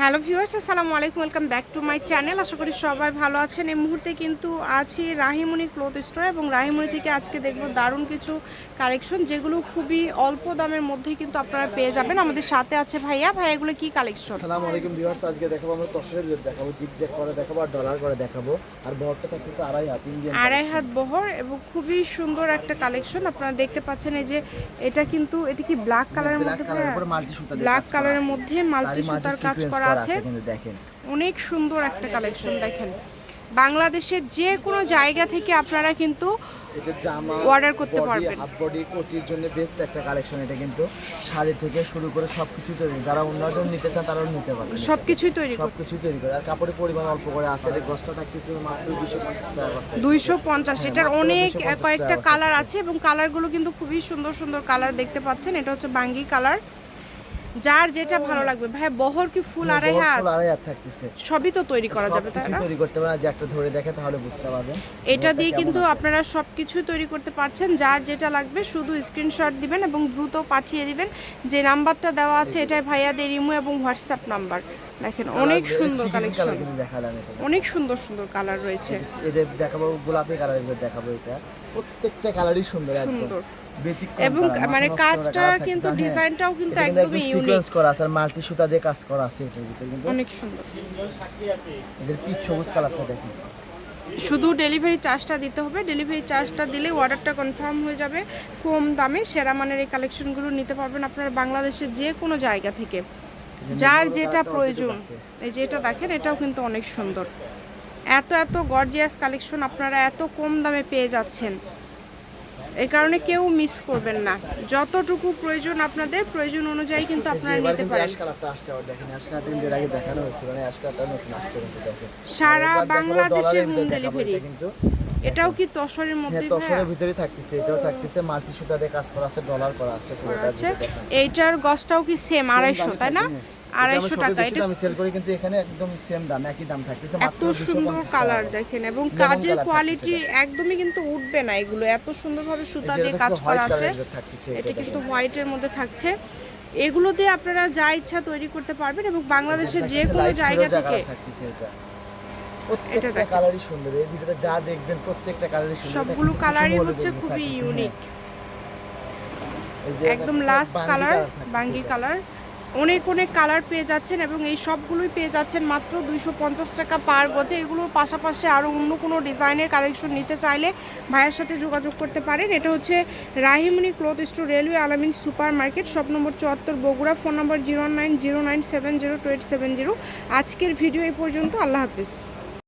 Hello viewers আসসালামু আলাইকুম welcome back to my channel. আশা করি সবাই ভালো আছেন। এই মুহূর্তে কিন্তু আছি রাহিমণি ক্লথ স্টোর এবং রাহিমণি থেকে আজকে দেখব দারুণ কিছু কালেকশন যেগুলো খুবই অল্প দামের মধ্যেই কিন্তু আপনারা পেয়ে যাবেন। আমাদের সাথে আছে ভাইয়া। ভাইয়া এগুলো কি কালেকশন? আসসালামু আলাইকুম ভিউয়ার্স আজকে দেখাবো আমরা তসরের ভিতর দেখাবো জিগজ্যাগ করে দেখাবো আর ডলার করে দেখাবো। আর বহরটা থাকতেছে আড়াই হাত ইন্ডিয়ান আড়াই হাত বহর এবং খুবই সুন্দর একটা কালেকশন। আপনারা দেখতে পাচ্ছেন এই যে এটা কিন্তু এটা কি ব্ল্যাক কালারের মধ্যে ব্ল্যাক করা কালারের মধ্যে মাল্টি সুতার কাজ sequence করা আছে। অনেক সুন্দর একটা কালেকশন দেখেন। বাংলাদেশের যে কোনো জায়গা থেকে আপনারা কিন্তু এটা জামা Order করতে পারবেন। হাফ বডি কোটির জন্য বেস্ট একটা কালেকশন এটা কিন্তু শাড়ি থেকে শুরু করে সবকিছু তৈরি। যারা অন্যজন নিতে চান তারাও নিতে পারবেন সব কিছুই তৈরি সবকিছু তৈরি করে। আর কাপড়ের পরিমাণ অল্প করে আছে। এর গসটা থাকতেছে মাত্র দুশো পঞ্চাশ টাকা বস্তা দুইশো পঞ্চাশ। এটার অনেক কয়েকটা কালার আছে। আছে এবং কালারগুলো কিন্তু খুবই সুন্দর সুন্দর কালার দেখতে পাচ্ছেন। এটা হচ্ছে বাঙ্গি কালার যার যেটা ভালো লাগবে। ভাই বহর কি ফুল আড়াই হাত? ফুল আড়াই হাত থাকতেছে। সবই তো তৈরি করা যাবে তাই না? তৈরি করতে পারা যে একটা ধরে দেখে তাহলে বুঝতে পারবেন। এটা দিয়ে কিন্তু আপনারা সব কিছু তৈরি করতে পারছেন যার যেটা লাগবে শুধু স্ক্রিনশট দিবেন এবং দ্রুত পাঠিয়ে দিবেন। যে নাম্বারটা দেওয়া আছে এটাই ভাইয়াদের ইমো এবং হোয়াটসঅ্যাপ নাম্বার। দেখেন অনেক সুন্দর কালেকশন অনেক সুন্দর সুন্দর কালার রয়েছে। এটা দেখাবো গোলাপি কালারের দেখাবো এটা। প্রত্যেকটা কালারই সুন্দর সুন্দর। এবং মানে কাজটা কিন্তু হ্যাঁ। ডিজাইনটাও কিন্তু একদমই ইউনিক করা আছে আর মাল্টি সুতা দিয়ে কাজ করা আছে এটার ভিতরে কিন্তু। অনেক সুন্দর। এদের পিচ সবুজ কালারটা দেখুন। শুধু ডেলিভারি চার্জটা দিতে হবে। ডেলিভারি চার্জটা দিলে অর্ডারটা কনফার্ম হয়ে যাবে। কম দামে সেরা মানের এই কালেকশনগুলো নিতে পারবেন আপনারা বাংলাদেশের যে কোনো জায়গা থেকে। যার যেটা প্রয়োজন। এই যে এটা দেখেন এটাও কিন্তু অনেক সুন্দর। এত এত গর্জিয়াস কালেকশন আপনারা এত কম দামে পেয়ে যাচ্ছেন। এই কারণে কেউ মিস করবেন না। যতটুকু প্রয়োজন আপনাদের প্রয়োজন অনুযায়ী কিন্তু আপনারা নিতে পারেন। মানে সারা এবার দেখাবো বাংলাদেশে হোম ডেলিভারি কিন্তু। এটাও কি তসরের হ্যাঁ মধ্যে তসরের ভিতরেই থাকতেছে এটাও থাকতেছে মাল্টি কাজ করা আছে ডলার করা আছে আছে। এইটার গসটাও কি সেম আড়াইশো তাই না? হ্যাঁ। আড়াইশো এটা আমি টাকা এটা দামে সেল করি কিন্তু এখানে একদম সেম দাম একই দাম থাকতেছে এত সুন্দর 250 কালার দেখেন এবং কাজের কোয়ালিটি একদমই কিন্তু উঠবে না এগুলো এত সুন্দরভাবে সুতা দিয়ে কাজ করা আছে। এটা কিন্তু। হোয়াইটের মধ্যে থাকছে। এগুলো দিয়ে আপনারা যা ইচ্ছা তৈরি করতে পারবেন এবং বাংলাদেশের যে কোনো জায়গা থেকে। প্রত্যেকটা কালারই সুন্দর। এই ভিডিওতে যা দেখবেন প্রত্যেকটা কালারই সুন্দর। সবগুলো কালারই হচ্ছে খুবই ইউনিক একদম লাস্ট কালার বাঙ্গি কালার অনেক অনেক কালার পেয়ে যাচ্ছেন এবং এই সবগুলোই পেয়ে যাচ্ছেন মাত্র দুইশো পঞ্চাশ টাকা পার গজে। এগুলোর পাশাপাশি আরও অন্য কোনো ডিজাইনের কালেকশন নিতে চাইলে ভাইয়ের সাথে যোগাযোগ করতে পারেন। এটা হচ্ছে Rahimoni cloth store railway Alamin super market shop number চুয়াত্তর Bogura phone number zero nine zero nine seven zero two eight seven zero. আজকের ভিডিও এই পর্যন্ত। আল্লাহ হাফিজ।